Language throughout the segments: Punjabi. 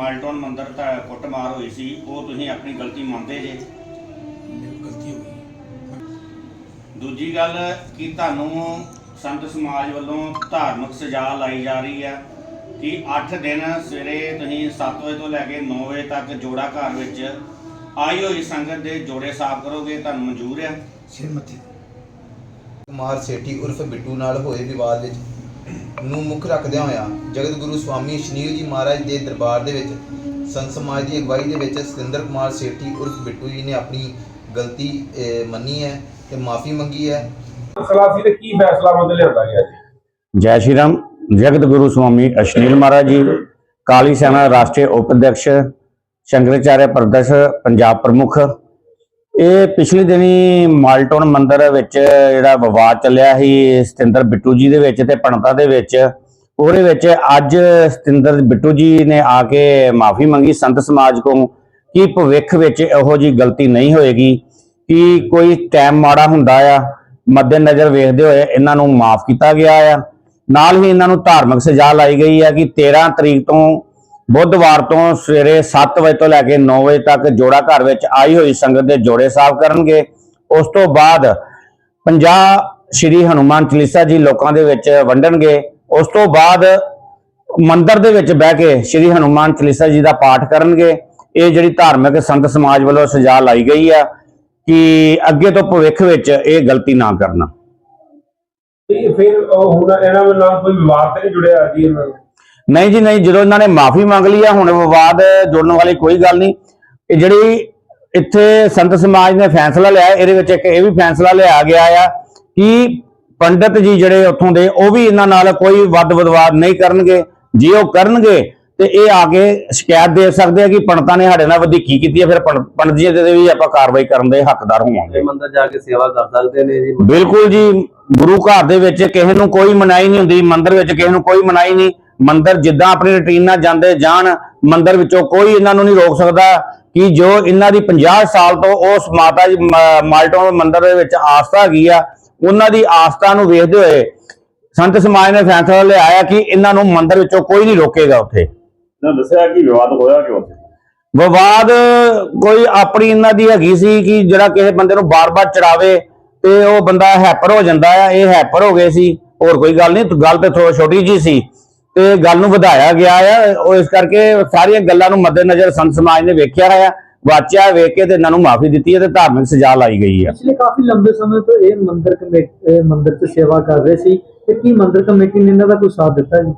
ਮਾਲਟੋਨ ਮੰਦਿਰ ਤਾਂ ਕੁੱਟਮਾਰ ਹੋਈ ਸੀ ਉਹ ਤੁਸੀਂ ਆਪਣੀ ਗਲਤੀ ਮੰਨਦੇ ਜੇ? ਮੇਰੀ ਗਲਤੀ ਹੋ ਗਈ। ਦੂਜੀ ਗੱਲ ਕਿ ਤੁਹਾਨੂੰ ਸੰਤ ਸਮਾਜ ਵੱਲੋਂ ਧਾਰਮਿਕ ਸਜ਼ਾ ਲਾਈ ਜਾ ਰਹੀ ਹੈ ਕਿ 8 ਦਿਨ ਸਵੇਰੇ ਤੁਸੀਂ 7 ਵਜੇ ਤੋਂ ਲੈ ਕੇ 9 ਵਜੇ ਤੱਕ ਜੋੜਾ ਘਰ ਵਿੱਚ ਆਈ ਹੋਈ ਸੰਗਤ ਦੇ ਜੋੜੇ ਸਾਫ਼ ਕਰੋਗੇ ਤੁਹਾਨੂੰ ਮਨਜ਼ੂਰ ਹੈ ਸਹਿਮਤੀ ਕੁਮਾਰ ਸੇਠੀ ਉਰਫ ਬਿੱਟੂ ਨਾਲ ਹੋਏ ਵਿਵਾਦ ਵਿੱਚ ਨੂੰ ਮੁੱਖ ਰੱਖਦਿਆਂ ਹੋਇਆ ਜਗਤ ਗੁਰੂ ਸਵਾਮੀ ਸ਼ਨੀਲ ਜੀ ਮਹਾਰਾਜ ਦੇ ਦਰਬਾਰ ਦੇ ਵਿੱਚ ਸੰਤ ਸਮਾਜ ਦੀ ਅਗਵਾਈ ਦੇ ਵਿੱਚ ਸਤਿੰਦਰ ਕੁਮਾਰ ਸੇਠੀ ਉਰਫ ਬਿੱਟੂ ਜੀ ਨੇ ਆਪਣੀ ਗਲਤੀ ਮੰਨੀ ਹੈ ਤੇ ਮਾਫੀ ਮੰਗੀ ਹੈ। ਮਸਲਾ ਸੀ ਤੇ ਕੀ ਫੈਸਲਾ ਮੁੱਦ ਲਿਆਂਦਾ ਗਿਆ ਜੀ ਜੈ ਸ਼੍ਰੀ ਰਾਮ। ਜਗਤ ਗੁਰੂ ਸਵਾਮੀ ਅਸ਼ਨੀਲ ਮਹਾਰਾਜ ਜੀ ਕਾਲੀ ਸੈਨਾ ਰਾਸ਼ਟਰੀ ਉਪਾਧਿਅਕਸ਼ ਸ਼ੰਕਰਾਚਾਰਿਆ ਪ੍ਰਦੇਸ਼ ਪੰਜਾਬ ਪ੍ਰਮੁੱਖ ਇਹ ਪਿਛਲੇ ਦਿਨੀ ਮਾਲਟੋਨ ਮੰਦਿਰ ਵਿੱਚ ਜਿਹੜਾ ਵਿਵਾਦ ਚੱਲਿਆ ਸੀ, ਸਤਿੰਦਰ ਬਿੱਟੂ ਜੀ ਦੇ ਵਿੱਚ ਤੇ ਪਣਤਾ ਦੇ ਵਿੱਚ, ਉਹਦੇ ਵਿੱਚ ਅੱਜ ਸਤਿੰਦਰ ਬਿੱਟੂ ਜੀ ਨੇ ਆ ਕੇ ਮਾਫੀ ਮੰਗੀ ਸੰਤ ਸਮਾਜ ਕੋਲੋਂ ਕਿ ਭਵਿੱਖ ਵਿੱਚ ਇਹੋ ਜੀ ਗਲਤੀ ਨਹੀਂ ਹੋਏਗੀ, ਕਿ ਕੋਈ ਟਾਈਮ ਮਾੜਾ ਹੁੰਦਾ ਆ ਮੱਦੇ ਨਜ਼ਰ ਵੇਖਦੇ ਹੋਏ ਇਹਨਾਂ ਨੂੰ ਮਾਫ ਕੀਤਾ ਗਿਆ ਆ। ਨਾਲ ਹੀ ਇਹਨਾਂ ਨੂੰ ਧਾਰਮਿਕ ਸਜ਼ਾ ਲਾਈ ਗਈ ਆ ਕਿ 13 ਤਰੀਕ ਤੋਂ ਬੁੱਧਵਾਰ ਤੋਂ ਸਵੇਰੇ 7 ਵਜੇ ਤੋਂ ਲੈ ਕੇ 9 ਵਜੇ ਤੱਕ ਜੋੜਾ ਘਰ ਵਿੱਚ ਆਈ ਹੋਈ ਸੰਗਤ ਦੇ ਜੋੜੇ ਸਾਫ਼ ਕਰਨਗੇ। ਉਸ ਤੋਂ ਬਾਅਦ 50 ਸ਼੍ਰੀ ਹਨੂਮਾਨ ਚਾਲੀਸਾ ਜੀ ਲੋਕਾਂ ਦੇ ਵਿੱਚ ਵੰਡਣਗੇ। ਉਸ ਤੋਂ ਬਾਅਦ ਮੰਦਿਰ ਦੇ ਵਿੱਚ ਬਹਿ ਕੇ ਸ਼੍ਰੀ ਹਨੂਮਾਨ ਚਾਲੀਸਾ ਜੀ ਦਾ ਪਾਠ ਕਰਨਗੇ। ਇਹ ਜਿਹੜੀ ਧਾਰਮਿਕ ਸੰਤ ਸਮਾਜ ਵੱਲੋਂ ਸਜ਼ਾ ਲਾਈ ਗਈ ਆ ਕਿ ਅੱਗੇ ਤੋਂ ਭਵਿੱਖ ਵਿੱਚ ਇਹ ਗਲਤੀ ਨਾ ਕਰਨਾ। ਫਿਰ ਹੁਣ ਇਹਨਾਂ ਨਾਲ ਕੋਈ ਵਿਵਾਦ ਤੇ ਨਹੀਂ ਜੁੜਿਆ ਜੀ ਨਹੀਂ ਜੀ ਨਹੀਂ ਜਦੋਂ ਇਹਨਾਂ ਨੇ ਮਾਫੀ ਮੰਗ ਲਈ ਆ ਹੁਣ ਵਿਵਾਦ ਜੁੜਨ ਵਾਲੀ ਕੋਈ ਗੱਲ ਨਹੀਂ। ਇਹ ਜਿਹੜੀ ਇੱਥੇ ਸੰਤ ਸਮਾਜ ਨੇ ਫੈਸਲਾ ਲਿਆ ਇਹਦੇ ਵਿੱਚ ਇੱਕ ਇਹ ਵੀ ਫੈਸਲਾ ਲਿਆ ਗਿਆ ਆ ਕਿ ਪੰਡਤ ਜੀ ਜਿਹੜੇ ਉੱਥੋਂ ਦੇ ਉਹ ਵੀ ਇਹਨਾਂ ਨਾਲ ਕੋਈ ਵੱਧ ਵਿਵਾਦ ਨਹੀਂ ਕਰਨਗੇ। ਜੇ ਉਹ ਕਰਨਗੇ ਤੇ ਇਹ ਆ ਕੇ ਸ਼ਿਕਾਇਤ ਦੇ ਸਕਦੇ ਆ ਕਿ ਪੰਡਤਾਂ ਨੇ ਸਾਡੇ ਨਾਲ ਵਧੀਕੀ ਕੀਤੀ ਹੈ ਫਿਰ ਪੰਡ- ਪੰਡਤ ਜੀ ਦੇ ਵੀ ਆਪਾਂ ਕਾਰਵਾਈ ਕਰਨ ਦੇ ਹੱਕਦਾਰ ਹੋਵਾਂਗੇ। ਮੰਦਰ ਜਾ ਕੇ ਸੇਵਾ ਕਰ ਸਕਦੇ ਨੇ ਜੀ। ਬਿਲਕੁਲ ਜੀ ਗੁਰੂ ਘਰ ਦੇ ਵਿੱਚ ਕਿਸੇ ਨੂੰ ਕੋਈ ਮਨਾਈ ਨਹੀਂ ਹੁੰਦੀ ਮੰਦਿਰ ਵਿੱਚ ਕਿਸੇ ਨੂੰ ਕੋਈ ਮਨਾਈ ਨਹੀਂ। ਮੰਦਿਰ ਜਿੱਦਾਂ ਆਪਣੀ ਰੁਟੀਨ ਨਾਲ ਜਾਂਦੇ ਜਾਣ ਮੰਦਿਰ ਵਿੱਚੋਂ ਕੋਈ ਇਹਨਾਂ ਨੂੰ ਨਹੀਂ ਰੋਕ ਸਕਦਾ ਕਿ ਜੋ ਇਹਨਾਂ ਦੀ 50 ਸਾਲ ਤੋਂ ਉਸ ਮਾਤਾ ਜੀ ਮ- ਮਾਲਟੋਨ ਮੰਦਿਰ ਦੇ ਵਿੱਚ ਆਸਥਾ ਹੈਗੀ ਆ ਉਹਨਾਂ ਦੀ ਆਸਥਾ ਨੂੰ ਵੇਖਦੇ ਹੋਏ ਸੰਤ ਸਮਾਜ ਨੇ ਫੈਸਲਾ ਲਿਆਇਆ ਕਿ ਇਹਨਾਂ ਨੂੰ ਮੰਦਿਰ ਵਿੱਚੋਂ ਕੋਈ ਨਹੀਂ ਰੋਕੇਗਾ ਉੱਥੇ। ਨਾ ਦੱਸਿਆ ਕਿ ਵਿਵਾਦ ਹੋਇਆ ਕਿਉਂ ਵਿਵਾਦ ਕੋਈ ਆਪਣੀ ਇਹਨਾਂ ਦੀ ਹੈਗੀ ਸੀ ਕਿ ਜਿਹੜਾ ਕਿਸੇ ਬੰਦੇ ਨੂੰ ਬਾਰ-ਬਾਰ ਚੜਾਵੇ ਤੇ ਉਹ ਬੰਦਾ ਹੈਪਰ ਹੋ ਜਾਂਦਾ ਆ ਇਹ ਹੈਪਰ ਹੋ ਗਏ ਸੀ। ਹੋਰ ਕੋਈ ਗੱਲ ਨਹੀਂ ਗੱਲ ਤੇ ਥੋੜੀ ਛੋਟੀ ਜੀ ਸੀ। ਤੇ ਗੱਲ ਨੂੰ ਵਧਾਇਆ ਗਿਆ ਆ। ਉਹ ਇਸ ਕਰਕੇ ਸਾਰੀਆਂ ਗੱਲਾਂ ਨੂੰ ਮੱਦੇਨਜ਼ਰ ਸੰਤ ਸਮਾਜ ਨੇ ਵੇਖਿਆ ਹੈ ਵਾਚਿਆ ਵੇਖ ਕੇ ਤੇ ਇਹਨਾਂ ਨੂੰ ਮਾਫੀ ਦਿੱਤੀ ਹੈ ਤੇ ਧਾਰਮਿਕ ਸਜ਼ਾ ਲਾਈ ਗਈ ਹੈ ਪਿਛਲੇ ਕਾਫੀ ਲੰਬੇ ਸਮੇਂ ਤੋਂ ਇਹ ਮੰਦਿਰ ਕਮੇਟੀ ਮੰਦਿਰ 'ਚ ਸੇਵਾ ਕਰ ਰਹੇ ਸੀ। ਤੇ ਕੀ ਮੰਦਿਰ ਕਮੇਟੀ ਨੇ ਇਹਨਾਂ ਦਾ ਕੋਈ ਸਾਥ ਦਿੱਤਾ ਜੀ?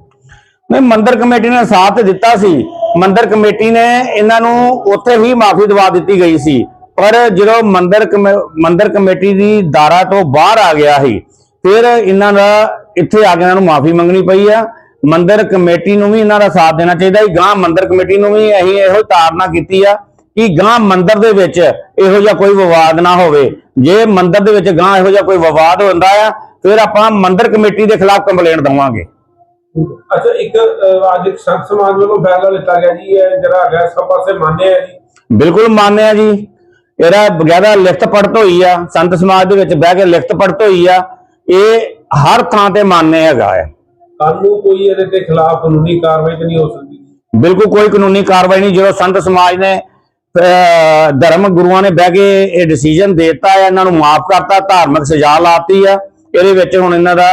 ਨਹੀਂ ਮੰਦਿਰ ਕਮੇਟੀ ਨੇ ਸਾਥ ਦਿੱਤਾ ਸੀ। ਮੰਦਿਰ ਕਮੇਟੀ ਨੇ ਇਹਨਾਂ ਨੂੰ ਉੱਥੇ ਹੀ ਮਾਫੀ ਦਵਾ ਦਿੱਤੀ ਗਈ ਸੀ। ਪਰ ਜਦੋਂ ਮੰਦਿਰ ਮੰਦਿਰ ਕਮੇਟੀ ਦੀ ਦਾਰਾ ਤੋਂ ਬਾਹਰ ਆ ਗਿਆ ਸੀ ਫਿਰ ਇਹਨਾਂ ਦਾ ਇੱਥੇ ਆ ਕੇ ਇਹਨਾਂ ਨੂੰ ਮਾਫੀ ਮੰਗਣੀ ਪਈ ਆ। ਮੰਦਿਰ ਕਮੇਟੀ ਨੂੰ ਵੀ ਇਹਨਾਂ ਦਾ ਸਾਥ ਦੇਣਾ ਚਾਹੀਦਾ ਹੈ। ਗਾਂ ਮੰਦਿਰ ਕਮੇਟੀ ਨੂੰ ਵੀ ਅਸੀਂ ਇਹੋ ਤਾਰਨਾ ਕੀਤੀ ਆ ਕਿ ਗਾਂ ਮੰਦਿਰ ਦੇ ਵਿੱਚ ਇਹੋ ਜਿਹਾ ਕੋਈ ਵਿਵਾਦ ਨਾ ਹੋਵੇ। ਜੇ ਮੰਦਿਰ ਦੇ ਵਿੱਚ ਗਾਂ ਇਹੋ ਜਿਹਾ ਕੋਈ ਵਿਵਾਦ ਹੁੰਦਾ ਆ ਫਿਰ ਆਪਾਂ ਮੰਦਿਰ ਕਮੇਟੀ ਦੇ ਖਿਲਾਫ ਕੰਪਲੇਂਟ ਦਵਾਂਗੇ। ਅੱਛਾ ਇੱਕ ਅੱਜ ਇੱਕ ਸੰਤ ਸਮਾਜ ਵੱਲੋਂ ਫੈਸਲਾ ਲਿੱਤਾ ਗਿਆ ਜੀ ਇਹ ਜਿਹੜਾ ਹੈਗਾ ਸਭ ਪਾਸੇ ਮੰਨਿਆ ਹੈ ਜੀ। ਬਿਲਕੁਲ ਮੰਨਿਆ ਜੀ। ਇਹਦਾ ਬਗੈਰਾ ਲਿਖਤ ਪੜਤ ਹੋਈ ਆ ਸੰਤ ਸਮਾਜ ਦੇ ਵਿੱਚ ਬਹਿ ਕੇ ਲਿਖਤ ਪੜਤ ਹੋਈ ਆ ਇਹ ਹਰ ਥਾਂ ਤੇ ਮੰਨਿਆ ਹੈਗਾ ਆ। ਕੱਲ ਨੂੰ ਕੋਈ ਇਹਦੇ ਤੇ ਖਿਲਾਫ ਕਾਨੂੰਨੀ ਕਾਰਵਾਈ ਤਾਂ ਨਹੀਂ ਹੋ ਸਕਦੀ। ਬਿਲਕੁਲ ਕੋਈ ਕਾਨੂੰਨੀ ਕਾਰਵਾਈ ਨਹੀਂ ਜਦੋਂ ਸੰਤ ਸਮਾਜ ਨੇ ਧਰਮ ਗੁਰੂਆਂ ਨੇ ਬਹਿ ਕੇ ਇਹ ਡਿਸੀਜਨ ਦਿੱਤਾ ਹੈ ਇਹਨਾਂ ਨੂੰ ਮਾਫ ਕਰਤਾ ਧਾਰਮਿਕ ਸਜ਼ਾ ਲਾਤੀ ਆ ਇਹਦੇ ਵਿੱਚ ਹੁਣ ਇਹਨਾਂ ਦਾ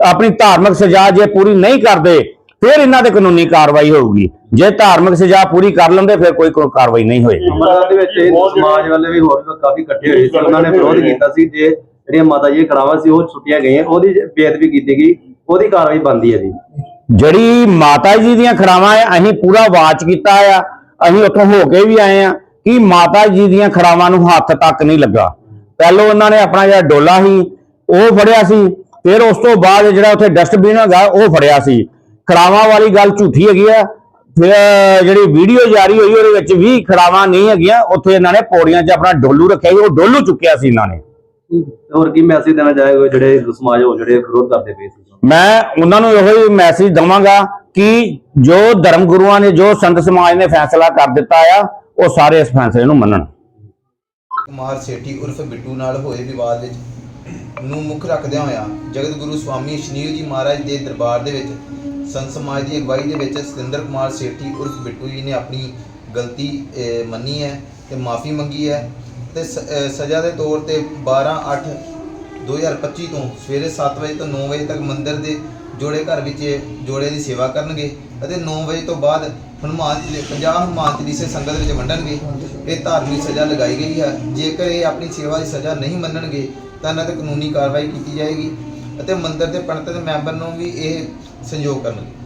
ਆਪਣੀ ਧਾਰਮਿਕ ਸਜ਼ਾ ਜੇ ਪੂਰੀ ਨਹੀਂ ਕਰਦੇ ਫਿਰ ਇਹਨਾਂ ਤੇ ਕਾਨੂੰਨੀ ਕਾਰਵਾਈ ਹੋਊਗੀ। ਜੇ ਧਾਰਮਿਕ ਸਜ਼ਾ ਪੂਰੀ ਕਰ ਲੈਂਦੇ ਫਿਰ ਕੋਈ ਕੋਈ ਕਾਰਵਾਈ ਨਹੀਂ ਹੋਏਗੀ। ਦੇ ਵਿੱਚ ਸਮਾਜ ਵਾਲੇ ਵੀ ਹੋਰ ਵੀ ਕਾਫੀ ਇਕੱਠੇ ਹੋਏ ਸੀ ਉਹਨਾਂ ਨੇ ਵਿਰੋਧ ਕੀਤਾ ਸੀ ਜੇ ਜਿਹੜੀਆਂ ਮਾਤਾ ਜੀ ਕੜਾਵਾ ਸੀ ਉਹ ਛੁੱਟੀਆਂ ਗਈਆਂ ਉਹਦੀ ਬੇਅਦਬੀ ਕੀਤੀ ਗਈ। ਉਹਦੀ ਕਾਰਵਾਈ ਬਣਦੀ ਹੈ ਜੀ। ਜਿਹੜੀ ਮਾਤਾ ਜੀ ਦੀਆਂ ਖੜਾਵਾਂ ਆ, ਅਸੀਂ ਪੂਰਾ ਵਾਚ ਕੀਤਾ ਆ, ਅਸੀਂ ਉੱਥੋਂ ਹੋ ਕੇ ਵੀ ਆਏ ਆ। ਕਿ ਮਾਤਾ ਜੀ ਦੀਆਂ ਖੜਾਵਾਂ ਨੂੰ ਹੱਥ ਤੱਕ ਨਹੀਂ ਲੱਗਾ। ਪਹਿਲੋਂ ਉਹਨਾਂ ਨੇ ਆਪਣਾ ਜਿਹੜਾ ਡੋਲਾ ਸੀ, ਉਹ ਫੜਿਆ ਸੀ, ਫਿਰ ਉਸ ਤੋਂ ਬਾਅਦ ਜਿਹੜਾ ਉੱਥੇ ਡਸਟਬਿਨ ਹੈਗਾ, ਉਹ ਫੜਿਆ ਸੀ। ਖੜਾਵਾਂ ਵਾਲੀ ਗੱਲ ਝੂਠੀ ਹੈਗੀ ਆ। ਫਿਰ ਜਿਹੜੀ ਵੀਡੀਓ ਜਾਰੀ ਹੋਈ, ਉਹਦੇ ਵਿੱਚ ਵੀ ਖੜਾਵਾਂ ਨਹੀਂ ਹੈਗੀਆਂ। ਉੱਥੇ ਇਹਨਾਂ ਨੇ ਪੌੜੀਆਂ 'ਚ ਆਪਣਾ ਡੋਲੂ ਰੱਖਿਆ ਸੀ, ਉਹ ਡੋਲੂ ਚੁੱਕਿਆ ਸੀ ਇਹਨਾਂ ਨੇ। ਹੋਰ ਕੀ ਮੈਸੇਜ ਦੇਣਾ ਚਾਹੇਗਾ ਜਿਹੜੇ ਹਿੰਦੂ ਸਮਾਜ ਹੋ ਜਿਹੜੇ ਵਿਰੋਧ ਕਰਦੇ ਪਏ ਸੀ? ਮੈਂ ਉਹਨਾਂ ਨੂੰ ਇਹੋ ਹੀ ਮੈਸੇਜ ਦਵਾਂਗਾ ਕਿ ਜੋ ਧਰਮ ਗੁਰੂਆਂ ਨੇ ਜੋ ਸੰਤ ਸਮਾਜ ਨੇ ਫੈਸਲਾ ਕਰ ਦਿੱਤਾ ਆ ਉਹ ਸਾਰੇ ਇਸ ਫੈਸਲੇ ਨੂੰ ਮੰਨਣ। ਕੁਮਾਰ ਸੇਠੀ ਉਰਫ ਬਿੱਟੂ ਨਾਲ ਹੋਏ ਵਿਵਾਦ ਵਿੱਚ ਨੂੰ ਮੁੱਖ ਰੱਖਦਿਆਂ ਹੋਇਆ ਜਗਤ ਗੁਰੂ ਸਵਾਮੀ ਸ਼ਨੀਲ ਜੀ ਮਹਾਰਾਜ ਦੇ ਦਰਬਾਰ ਦੇ ਵਿੱਚ ਸੰਤ ਸਮਾਜ ਦੀ ਅਗਵਾਈ ਦੇ ਵਿੱਚ ਸਤਿੰਦਰ ਕੁਮਾਰ ਸੇਠੀ ਉਰਫ ਬਿੱਟੂ ਜੀ ਨੇ ਆਪਣੀ ਗਲਤੀ ਮੰਨੀ ਹੈ ਤੇ ਮਾਫੀ ਮੰਗੀ ਹੈ। ਤੇ ਸ- ਸਜ਼ਾ ਦੇ ਤੌਰ ਤੇ 12 8 2025 ਤੋਂ ਸਵੇਰੇ 7 ਵਜੇ ਤੋਂ 9 ਵਜੇ ਤੱਕ ਮੰਦਿਰ ਦੇ ਜੋੜੇ ਘਰ ਵਿੱਚ ਜੋੜੇ ਦੀ ਸੇਵਾ ਕਰਨਗੇ ਅਤੇ 9 ਵਜੇ ਤੋਂ ਬਾਅਦ ਹਨੂਮਾਨ ਚਲੀ- 50 ਹਨੂਮਾਨ ਚਾਲੀਸੇ ਸੰਗਤ ਵਿੱਚ ਵੰਡਣਗੇ। ਇਹ ਧਾਰਮਿਕ ਸਜ਼ਾ ਲਗਾਈ ਗਈ ਹੈ। ਜੇਕਰ ਇਹ ਆਪਣੀ ਸੇਵਾ ਦੀ ਸਜ਼ਾ ਨਹੀਂ ਮੰਨਣਗੇ, ਤਾਂ ਇਹਨਾਂ ਤੇ ਕਾਨੂੰਨੀ ਕਾਰਵਾਈ ਕੀਤੀ ਜਾਏਗੀ ਅਤੇ ਮੰਦਿਰ ਦੇ ਪੰਡਤ ਦੇ ਮੈਂਬਰ ਨੂੰ ਵੀ ਇਹ ਸੰਯੋਗ ਕਰਨਗੇ।